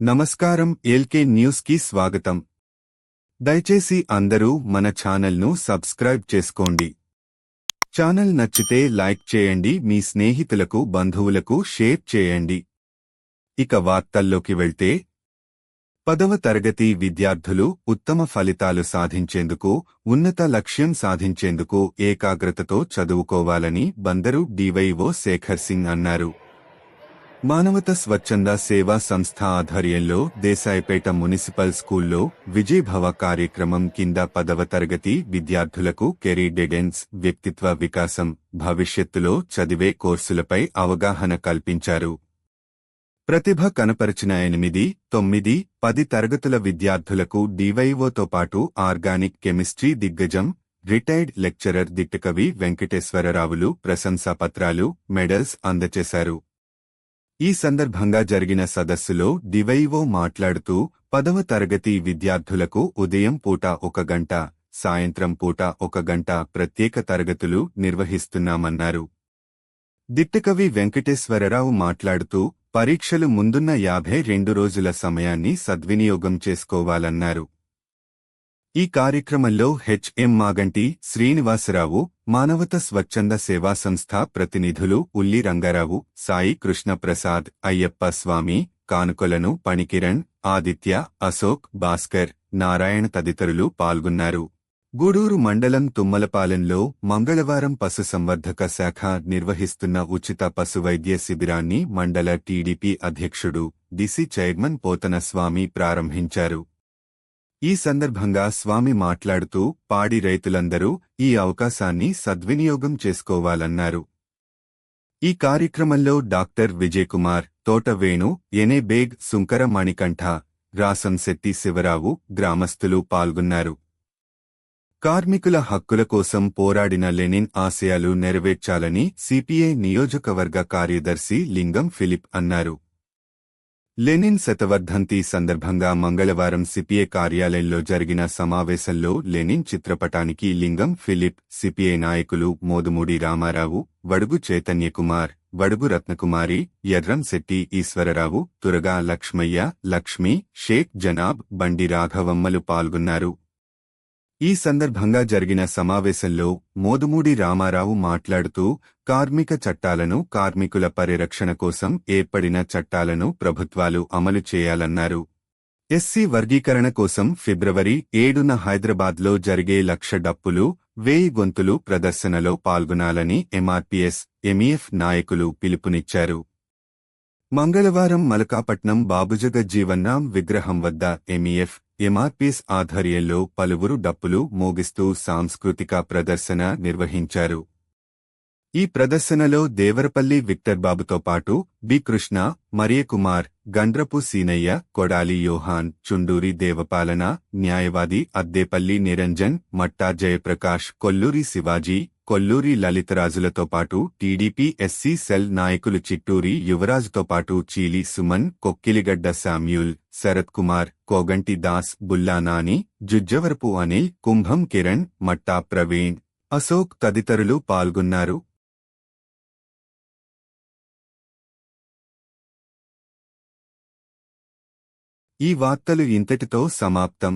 నమస్కారం ఎల్కే న్యూస్కి స్వాగతం. దయచేసి అందరూ మన ఛానల్ను సబ్స్క్రైబ్ చేసుకోండి. ఛానల్ నచ్చితే లైక్ చేయండి మీ స్నేహితులకు బంధువులకు షేర్ చేయండి. ఇక వార్తల్లోకి వెళ్తే పదవ తరగతి విద్యార్థులు ఉత్తమ ఫలితాలు సాధించేందుకు ఉన్నత లక్ష్యం సాధించేందుకు ఏకాగ్రతతో చదువుకోవాలని బందరు డివైఓ శేఖర్ సింగ్ అన్నారు. మానవత స్వచ్ఛంద సేవా సంస్థ ఆధ్వర్యంలో దేశాయిపేట మున్సిపల్ స్కూల్లో విజయభవ కార్యక్రమం కింద పదవ తరగతి విద్యార్థులకు కెరీర్ డెడెన్స్ వ్యక్తిత్వ వికాసం భవిష్యత్తులో చదివే కోర్సులపై అవగాహన కల్పించారు. ప్రతిభ కనపరిచిన ఎనిమిది తొమ్మిది పది తరగతుల విద్యార్థులకు డివైఓతో పాటు ఆర్గానిక్ కెమిస్ట్రీ దిగ్గజం రిటైర్డ్ లెక్చరర్ దిట్టకవి వెంకటేశ్వరరావులు ప్రశంసాపత్రాలు మెడల్స్ అందచేశారు. ఈ సందర్భంగా జరిగిన సదస్సులో డివైఓ మాట్లాడుతూ పదవ తరగతి విద్యార్థులకు ఉదయం పూట ఒక గంట సాయంత్రం పూట ఒక గంట ప్రత్యేక తరగతులు నిర్వహిస్తున్నామన్నారు. దిట్టకవి వెంకటేశ్వరరావు మాట్లాడుతూ పరీక్షలు ముందున్న యాభై రెండు రోజుల సమయాన్ని సద్వినియోగం చేసుకోవాలన్నారు. ఈ కార్యక్రమంలో హెచ్ఎం మాగంటి శ్రీనివాసరావు మానవత స్వచ్ఛంద సేవా సంస్థ ప్రతినిధులు ఉల్లి రంగారావు సాయి కృష్ణప్రసాద్ అయ్యప్ప స్వామి కానుకొలను పణికిరణ్ ఆదిత్య అశోక్ భాస్కర్ నారాయణ తదితరులు పాల్గొన్నారు. గూడూరు మండలం తుమ్మలపాలెంలో మంగళవారం పశుసంవర్ధక శాఖ నిర్వహిస్తున్న ఉచిత పశువైద్య శిబిరాన్ని మండల టీడీపీ అధ్యక్షుడు డిసి చైర్మన్ పోతన స్వామి ప్రారంభించారు. ఈ సందర్భంగా స్వామి మాట్లాడుతూ పాడి రైతులందరూ ఈ అవకాశాన్ని సద్వినియోగం చేసుకోవాలన్నారు. ఈ కార్యక్రమంలో డాక్టర్ విజయకుమార్ తోటవేణు ఎనే. బేగ్ సుంకర మణికంఠ రాసంశెట్టి శివరావు గ్రామస్తులు పాల్గొన్నారు. కార్మికుల హక్కుల కోసం పోరాడిన లెనిన్ ఆశయాలు నెరవేర్చాలని సిపిఐ నియోజకవర్గ కార్యదర్శి లింగం ఫిలిప్ అన్నారు. లెనిన్ శతవర్ధంతి సందర్భంగా మంగళవారం సిపిఏ కార్యాలయంలో జరిగిన సమావేశంలో లెనిన్ చిత్రపటానికి లింగం ఫిలిప్ సిపిఐ నాయకులు మోదుమూడి రామారావు వడుగు చైతన్యకుమార్ వడుగు రత్నకుమారి ఎర్రం శెట్టి ఈశ్వరరావు తురగా లక్ష్మయ్య లక్ష్మి షేక్ జనాబ్ బండి రాఘవమ్మలు పాల్గొన్నారు. ఈ సందర్భంగా జరిగిన సమావేశంలో మోదుమూడి రామారావు మాట్లాడుతూ కార్మిక చట్టాలను కార్మికుల పరిరక్షణ కోసం ఏర్పడిన చట్టాలను ప్రభుత్వాలు అమలు చేయాలన్నారు. ఎస్సీ వర్గీకరణ కోసం ఫిబ్రవరి ఏడున హైదరాబాద్లో జరిగే లక్ష డప్పులు వేయి గొంతులు ప్రదర్శనలో పాల్గొనాలని ఎంఆర్పీఎస్ ఎంఈఎఫ్ నాయకులు పిలుపునిచ్చారు. మంగళవారం మలకాపట్నం బాబుజగజ్జీవన్నాం విగ్రహం వద్ద ఎంఈఎఫ్ ఎంఆర్పీఎస్ ఆధ్వర్యంలో పలువురు డప్పులు మోగిస్తూ సాంస్కృతిక ప్రదర్శన నిర్వహించారు. ఈ ప్రదర్శనలో దేవరపల్లి విక్టర్ బాబుతో పాటు బి కృష్ణ మరియకుమార్ గండ్రపు సీనయ్య కొడాలి యోహాన్ చుండూరి దేవపాలన న్యాయవాది అద్దేపల్లి నిరంజన్ మట్టా జయప్రకాష్ కొల్లూరి శివాజీ కొల్లూరి లలితరాజులతో పాటు టీడీపీ ఎస్సీ సెల్ నాయకులు చిట్టూరి యువరాజుతో పాటు చీలి సుమన్ కొక్కిలిగడ్డ శామ్యూల్ శరత్ కుమార్ కోగంటి దాస్ బుల్లా నాని జుజ్జవరపు అనిల్ కుంభం కిరణ్ మట్టా ప్రవీణ్ అశోక్ తదితరులు పాల్గొన్నారు. ఈ వార్తలు ఇంతటితో సమాప్తం.